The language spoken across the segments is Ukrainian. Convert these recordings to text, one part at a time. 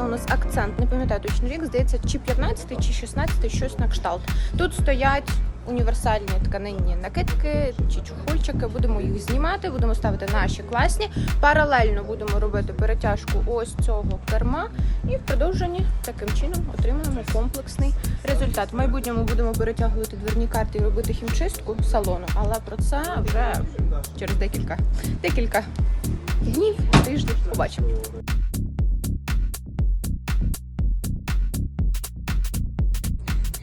Це у нас акцент, не пам'ятаю точно рік, здається, чи 15 чи 16 щось на кшталт. Тут стоять універсальні тканинні накидки чи чухольчики. Будемо їх знімати, будемо ставити наші класні. Паралельно будемо робити перетяжку ось цього керма, і в продовженні таким чином отримаємо комплексний результат. В майбутньому будемо перетягувати дверні карти і робити хімчистку салону, але про це вже через декілька декілька днів, тижнів побачимо.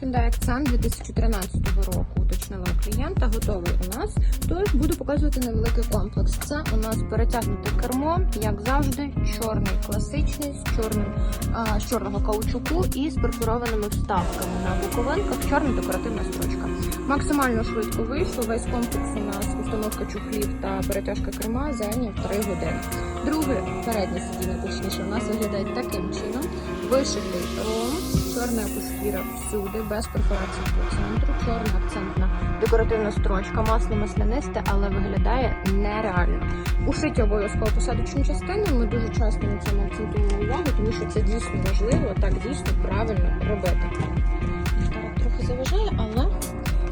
Hyundai Accent 2013 року уточнила клієнта, готовий у нас. Тож буду показувати невеликий комплекс. Це у нас перетягнуте кермо, як завжди, чорний класичний з чорним а, з чорного каучуку і з перфорованими вставками на боковинках. Чорна декоративна строчка. Максимально швидко вийшло. Весь комплекс у нас установка чухлів та перетяжка керма зайняв 3 години. Друге переднє сидіння, точніше, у нас виглядає таким чином. Вишитий ром, чорна шкіра всюди, без перфорацій по центру, чорна акцентна декоративна строчка, масло маслянисте, але виглядає нереально. Ушиті обов'язково посадочну частину. Ми дуже часто на цьому акцентуємо увагу, тому що це дійсно важливо, так дійсно правильно робити. Ліхтарик трохи заважає, але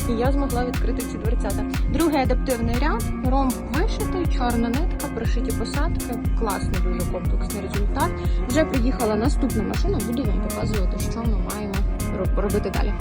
і я змогла відкрити ці дверцята. Другий адаптивний ряд, ромб вишитий, чорна нитка, пришиті посадки. Класний дуже комплексний результат. Вже приїхала наступна машина, буду вам показувати, що ми маємо робити далі.